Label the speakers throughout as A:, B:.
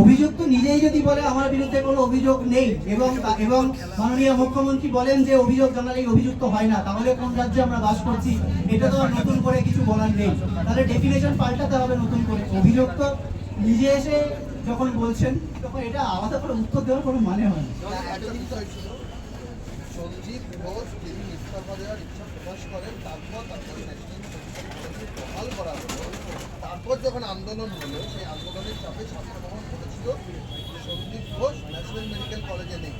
A: অভিযুক্ত নিজেই যদি বলে, আমার বিরুদ্ধে কোনো অভিযোগ নেই। এবং এবং মাননীয় মুখ্যমন্ত্রী বলেন যে, অভিযোগ জানালেই অভিযুক্ত হয় না। তাহলে কোন রাজ্যে আমরা বাস করছি? এটা তো আর নতুন করে কিছু বলার নেই। তাহলে ডেফিনেশন পাল্টাতে হবে নতুন করে। অভিযুক্ত নিজে এসে যখন বলছেন, তখন এটা আলাদা করে উত্তর দেওয়ার কোনো মানে হয় না।
B: সঞ্জীব ঘোষ দেওয়ার ইচ্ছা প্রকাশ করেন, তারপর তারপর ন্যাশনাল কমিশন বহাল করা হলো তারপর যখন আন্দোলন হলো, সেই আন্দোলনের চাপে ছাত্র ভবন করেছিল সন্দীপ ঘোষ ন্যাশনাল মেডিকেল কলেজে নেই।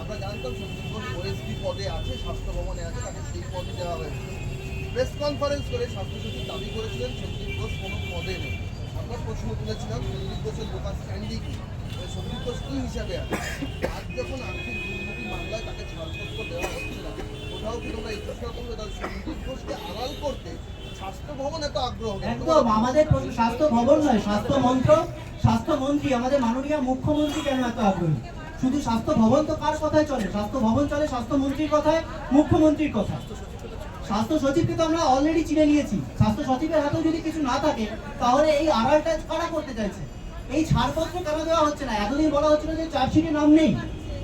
B: আমরা জানতাম সন্দীপ ঘোষ ওএসডি পদে আছে স্বাস্থ্য ভবনে আছে, তাকে সেই পদে দেওয়া হয়েছে। প্রেস কনফারেন্স করে স্বাস্থ্য সচিব দাবি করেছিলেন সন্দীপ ঘোষ কোনো পদে নেই। আমরা প্রশ্ন তুলেছিলাম, সন্দীপ ঘোষের দোকান স্ট্যান্ডিং কি? সন্দীপ ঘোষ কি হিসাবে আছে? আজ যখন আর্থিক দুর্নীতি মামলায় তাকে ছাড়পত্র দেওয়া হচ্ছে না, কোথাও কি তোমরা এই চেষ্টা করবে?
A: অলরেডি চিনে নিয়েছি। স্বাস্থ্য সচিবের হাতেও যদি কিছু না থাকে, তাহলে এই আড়ালটা কারা করতে চাইছে? এই ছাড়পত্র কেন দেওয়া হচ্ছে না? এতদিন বলা হচ্ছিল যে চার্জশিটে নাম নেই।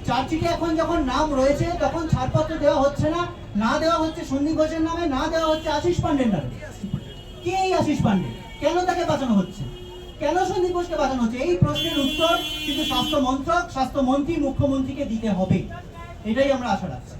A: চার্জশিটে এখন যখন নাম রয়েছে, তখন ছাড়পত্র দেওয়া হচ্ছে না। না দেওয়া হচ্ছে সন্দীপ ঘোষের নামে, না দেওয়া হচ্ছে আশিস পান্ডের নামে। কে এই আশিস পান্ডে কেন তাকে বাঁচানো হচ্ছে? কেন সন্দীপ ঘোষকে বাঁচানো হচ্ছে? এই প্রশ্নের উত্তর কিন্তু স্বাস্থ্য মন্ত্রক স্বাস্থ্যমন্ত্রী, মুখ্যমন্ত্রীকে দিতে হবে। এটাই আমরা আশা রাখছি।